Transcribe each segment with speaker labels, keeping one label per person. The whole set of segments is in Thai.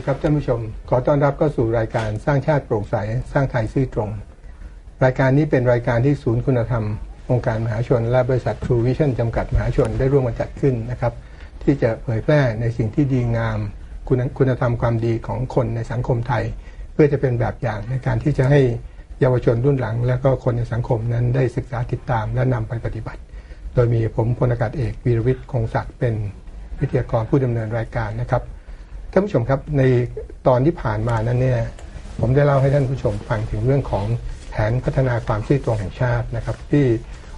Speaker 1: วัสดีครับท่านผู้ชม ขอต้อนรับเข้าสู่รายการสร้างชาติโปร่งใส สร้างไทยซื่อตรง รายการนี้เป็นรายการที่ศูนย์คุณธรรม องค์การมหาชน และบริษัท True Vision จำกัดมหาชนได้ร่วมกันจัดขึ้นนะครับ ที่จะเผยแพร่ในสิ่งที่ดีงาม คุณคุณธรรมความดีของคนในสังคมไทย เพื่อจะเป็นแบบอย่างในการที่จะให้เยาวชนรุ่นหลัง และก็คนในสังคมนั้นได้ศึกษาติดตามและนำไปปฏิบัติ โดยมีผมพลอากาศเอกวีรวิทย์คงศักดิ์เป็นวิทยากรผู้ดำเนินรายการนะครับ ท่านผู้ชมครับในตอนที่ผ่านมานั้นเนี่ยผมได้เล่าให้ท่านผู้ชมฟังถึงเรื่องของแผนพัฒนาความซื่อตรงแห่งชาตินะครับ ที่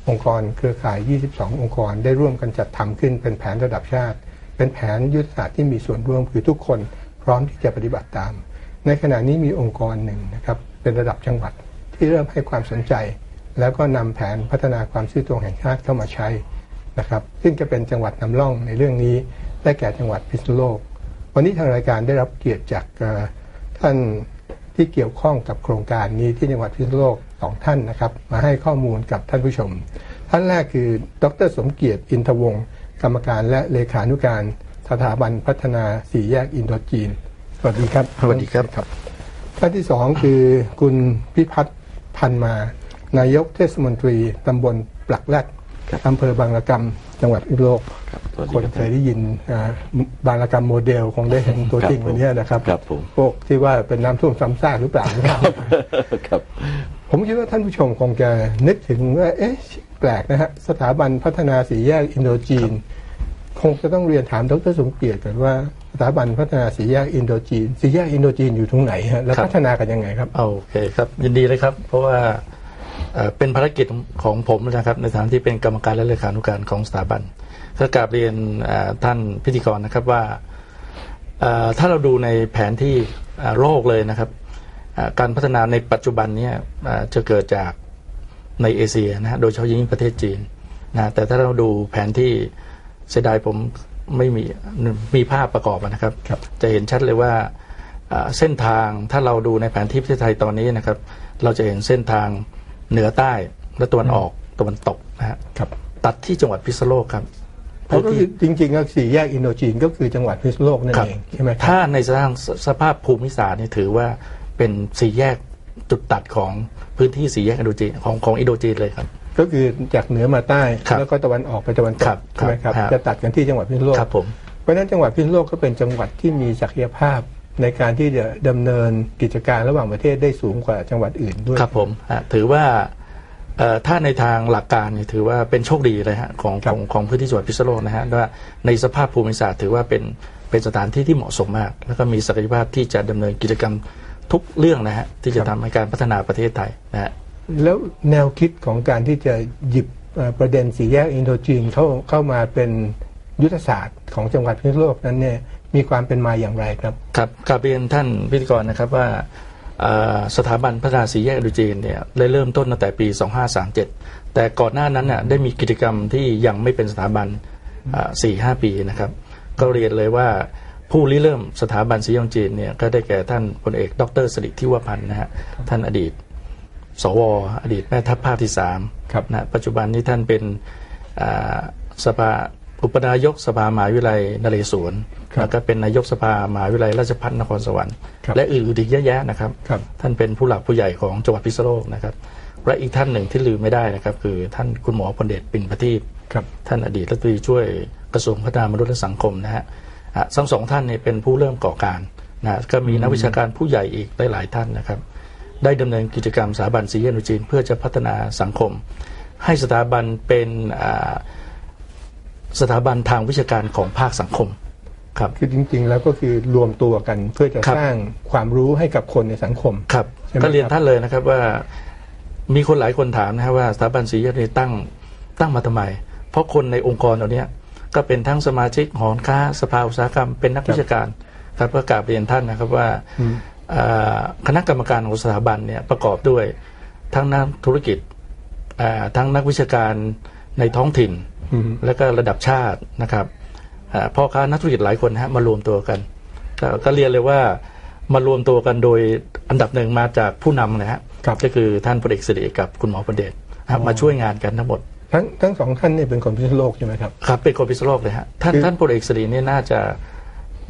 Speaker 1: องค์กรเครือข่าย 22 องค์กร ได้ร่วมกันจัดทำขึ้นเป็นแผนระดับชาติ เป็นแผนยุทธศาสตร์ที่มีส่วนร่วมคือทุกคนพร้อมที่จะปฏิบัติตาม ในขณะนี้มีองค์กรหนึ่งนะครับเป็นระดับจังหวัดที่เริ่มให้ความสนใจ แล้วก็นำแผนพัฒนาความซื่อตรงแห่งชาติเข้ามาใช้นะครับ ซึ่งจะเป็นจังหวัดนำร่องในเรื่องนี้ ได้แก่จังหวัดพิษณุโลก วันนี้ทางรายการได้รับเกียรติจากเอ่อท่านที่เกี่ยวข้องกับโครงการนี้ที่จังหวัดพิษณุโลกสองท่านนะครับ มาให้ข้อมูลกับท่านผู้ชม ท่านแรกคือ ดร สมเกียรติอินทวงศ์กรรมการและเลขานุการสถาบันพัฒนาสี่แยกอินโดจีน สวัสดีครับ
Speaker 2: สวัสดีครับ
Speaker 1: ครับท่านที่สองคือคุณพิพัฒน์พันมา นายกเทศมนตรีตำบลปลักแรก อำเภอบางละกำจังหวัดพิษณุโลก
Speaker 2: ครับสวัส
Speaker 1: ค
Speaker 2: ดี
Speaker 1: น
Speaker 2: ครับ
Speaker 1: เคยได้ยินอ่าบางระกรรมโมเดลคงได้เห็นตัว
Speaker 2: ครับ
Speaker 1: จริงวันนี้นะครับ
Speaker 2: ครับผม
Speaker 1: พวกที่ว่าเป็นน้ำท่วมซ้ำซากหรือเปล่า
Speaker 2: ครับ
Speaker 1: ผมคิดว่าท่านผู้ชมคงจะนึกถึงว่าเอ๊ะแปลกนะฮะสถาบันพัฒนาสีแยกอินโดจีน คงจะต้องเรียนถามดรสมเกียรติกันว่าสถาบันพัฒนาสีแยกอินโดจีนสีแยกอินโดจีนอยู่ตรงไหนฮะแล้ว
Speaker 2: ครับ
Speaker 1: พัฒนากันยังไงครับ
Speaker 2: โอเคครับยินดีเลยครับ เพราะว่า เอ่อเป็นภารกิจของผมนะครับ ในฐานะที่เป็นกรรมการและเลขานุการของสถาบันก็กราบเรียนเอ่อท่านพิธีกรนะครับว่าเอ่อถ้าเราดูในแผนที่เอ่อโลกเลยนะครับเอ่อการพัฒนาในปัจจุบันเนี้จะเกิดจากในเอเชียนะฮะโดยเฉพาะยิ่งประเทศจีนนะแต่ถ้าเราดูแผนที่เสียดายผมไม่มีมีภาพประกอบนะครับ
Speaker 1: ครับ
Speaker 2: จะเห็นชัดเลยว่าอ่าเส้นทางถ้าเราดูในแผนที่ประเทศไทยตอนนี้นะครับ เราจะเห็นเส้นทาง เหนือใต้และตะวันออกตะวันตกนะฮะ
Speaker 1: ครับ
Speaker 2: ตัดที่จังหวัดพิษณุโลกครับ
Speaker 1: เพราะก็คือจริงๆก็สี่แยกอินโดจีนก็คือจังหวัดพิษณุโลกนั่น
Speaker 2: ครับ
Speaker 1: เองใช่ไหมครับ
Speaker 2: ถ้าในสภาพสภาพภูมิศาสตร์เนี่ยถือว่าเป็นสี่แยกจุดตัดของพื้นที่สี่แยกอินโดจีนของของอินโดจีนเลยครับ
Speaker 1: ก็คือจากเหนือมาใต้
Speaker 2: ครับ
Speaker 1: แล้วก็ตะวันออกไปตะวันต
Speaker 2: ครั
Speaker 1: ก
Speaker 2: บ
Speaker 1: ใช่ไหมครับ
Speaker 2: ครับ
Speaker 1: จะตัดกันที่จังหวัดพิษณุโลก
Speaker 2: ครับผม
Speaker 1: เพราะฉะนั้นจังหวัดพิษณุโลกก็เป็นจังหวัดที่มีศักยภาพ ในการที่จะดำเนินกิจการระหว่างประเทศได้สูงกว่าจังหวัดอื่นด้วย
Speaker 2: ครับผมอะถือว่าเอ่อถ้าในทางหลักการเนี่ยถือว่าเป็นโชคดีเลยฮะของ
Speaker 1: ครั
Speaker 2: ข
Speaker 1: บ
Speaker 2: องของพื้นที่จังหวัดพิษณุโลกนะฮะว่าในสภาพภูมิศาสตร์ถือว่าเป็นเป็นสถานที่ที่เหมาะสมมาก แล้วก็มีศักยภาพที่จะดำเนินกิจกรรมทุกเรื่องนะฮะที่จะทำให้การพัฒนาประเทศไทยนะฮะ
Speaker 1: แล้วแนวคิดของการที่จะหยิบเอ่อประเด็นสีแยกอินโดจีนเข้าเข้ามาเป็นยุทธศาสตร์ของจังหวัดพิษณุโลกนั้นเนี่ย มีความเป็นมาอย่างไรครับ
Speaker 2: ครับกราบเรียนท่านพิธีกรนะครับว่าเอ่อสถาบันพัฒนาสีแยกอินโดจีนเนี่ยได้เริ่มต้นตั้งแต่ปี 2537 แต่ก่อนหน้านั้นน่ะได้มีกิจกรรมที่ยังไม่เป็นสถาบันสี่ห้าปีนะครับ ก็เรียนเลยว่าผู้ริเริ่มสถาบันสีแยกอินโดจีนเนี่ยก็ได้แก่ท่านพลเอก ดรสริทิวพันธ์นะฮะท่านอดีต สว อดีตแม่ทัพภาคที่สาม
Speaker 1: ครับ
Speaker 2: นะปัจจุบันนี้ท่านเป็นอ่าสภา อุปนายกสภามหาวิทยาลัยนเรศวร
Speaker 1: ครับ
Speaker 2: แล้วก็เป็นนายกสภามหาวิทยาลัยราชภัฏนครสวรรค์
Speaker 1: ครับ
Speaker 2: และอื่นๆอีกเยอะแยะนะครับ
Speaker 1: ครับ
Speaker 2: ท่านเป็นผู้หลักผู้ใหญ่ของจังหวัดพิษณุโลกนะครับและอีกท่านหนึ่งที่ลืมไม่ได้นะครับ คือท่านคุณหมอพลเดชปิ่นประทีป
Speaker 1: ครับ
Speaker 2: ท่านอดีตรัฐมนตรีช่วยกระทรวงพัฒนามนุษยและสังคมนะฮะอะทั้งสองท่านเนี่ยเป็นผู้เริ่มก่อการนะก็มีนักวิชาการผู้ใหญ่อีกหลายๆท่านนะครับ ได้ดำเนินกิจกรรมสถาบันสีเยนจีน เพื่อจะพัฒนาสังคม ให้สถาบันเป็นอ่า สถาบันทางวิชาการของภาคสังคมครับ
Speaker 1: คือจริง ๆ แล้วก็คือรวมตัวกันเพื่อจะ
Speaker 2: ครับ
Speaker 1: สร้างความรู้ให้กับคนในสังคม
Speaker 2: ครับ
Speaker 1: ใช่ไหม
Speaker 2: ก็เรียน
Speaker 1: ครับ
Speaker 2: ท่านเลยนะครับว่ามีคนหลายคนถามนะครับว่าสถาบันสีเยนตั้งตั้งมาทำไม เพราะคนในองค์กรเหล่านี้ก็เป็นทั้งสมาชิกหอค้าสภาอุตสาหกรรมเป็นนักวิชาการครับก็กราบเรียนท่านนะครับว่า
Speaker 1: อืม
Speaker 2: เอ่อคณะกรรมการของสถาบันเนี่ยประกอบด้วยทั้งนักธุรกิจเอ่อทั้งนักวิชาการในท้องถิ่น
Speaker 1: อืม
Speaker 2: และก็ระดับชาตินะครับเอ่อพ่อค้านักธุรกิจหลายคนนะฮะมารวมตัวกันกก็เรียนเลยว่ามารวมตัวกันโดยอันดับหนึ่งมาจากผู้นำนะฮะ
Speaker 1: ครับ
Speaker 2: ก็คือท่านพลเอกสิริกับคุณหมอประเดชนะครับมาช่วยงานกันทั้งหมด
Speaker 1: ทั้งทั้งสองท่านเนี่ยเป็นคนพิษณุโลกใช่ไหมครับ
Speaker 2: ครับเป็นคนพิษณุโลกเลยฮะท่าน
Speaker 1: คือ
Speaker 2: ท่านพลเอกสิริเนี่ยน่าจะ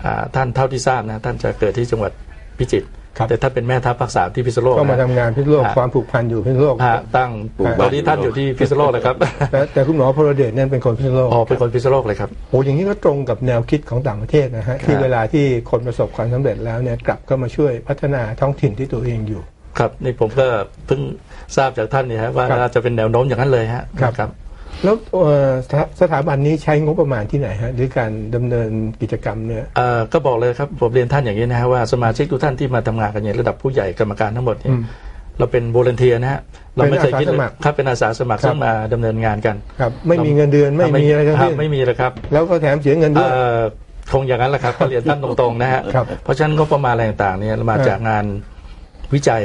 Speaker 2: อ่าท่านเท่าที่ทราบนะท่านจะเกิดที่จังหวัดพิจิตร
Speaker 1: ครับ
Speaker 2: แต่ถ้าเป็นแม่ทัพภาคสามที่พิษณุโลก
Speaker 1: ก็มา
Speaker 2: นะ
Speaker 1: ทำงานพิษณุโลก
Speaker 2: ฮะ
Speaker 1: ความผูกพันอยู่พิษณุโลก
Speaker 2: ฮะตั้ง
Speaker 1: ปลูก
Speaker 2: ตอนนี้ท่านอยู่ที่พิษณุโลกเลยครับ
Speaker 1: แต่แต่คุณหมอพลเดชเนี่ยเป็นคนพิษณุโลก
Speaker 2: อ๋อเป็นคนพิษณุโลกเลยครับ
Speaker 1: โอ้อย่างนี้ก็ตรงกับแนวคิดของต่างประเทศนะฮะที่เวลาที่คนประสบความสำเร็จแล้วเนี่ยกลับก็มาช่วยพัฒนาท้องถิ่นที่ตัวเองอยู่
Speaker 2: ครับนี่ผมก็เพิ่งทราบจากท่านเนี่ยฮะว่า
Speaker 1: ครับ
Speaker 2: น่าจะเป็นแนวโน้มอย่างนั้นเลยฮะ
Speaker 1: ครับ
Speaker 2: ครับ
Speaker 1: แล้วเอ่อสถาสถาบันนี้ใช้งบประมาณที่ไหนฮะหรือการดำเนินกิจกรรมเนี่ย
Speaker 2: เอ่อก็บอกเลยครับผมเรียนท่านอย่างนี้นะฮะว่าสมาชิกทุกท่านที่มาทำงานกันเนี่ยระดับผู้ใหญ่กรรมการทั้งหมดเนี่ย
Speaker 1: อืม
Speaker 2: เราเป็นโวลเนเทียนะฮะเราไม่เคยคิด
Speaker 1: เป็นอาสาสมัคร
Speaker 2: ครับเป็นอาสาสมัคร
Speaker 1: ครับ
Speaker 2: ซึ่งมาดำเนินงานกัน
Speaker 1: ครับ ไม่มีเงินเดือนไม่มีอะไรทั้งสิ้น
Speaker 2: ไม่มีเลยครับ
Speaker 1: แล้วก็แถมเสียเงินด้วย
Speaker 2: เอ่อคงอย่างนั้นแหละครับก็เรียนท่านตรงๆนะฮะ
Speaker 1: ครับ
Speaker 2: เพราะฉะนั้นก็ประมาณอะไรต่างๆเนี่ยมาจากงานวิจัย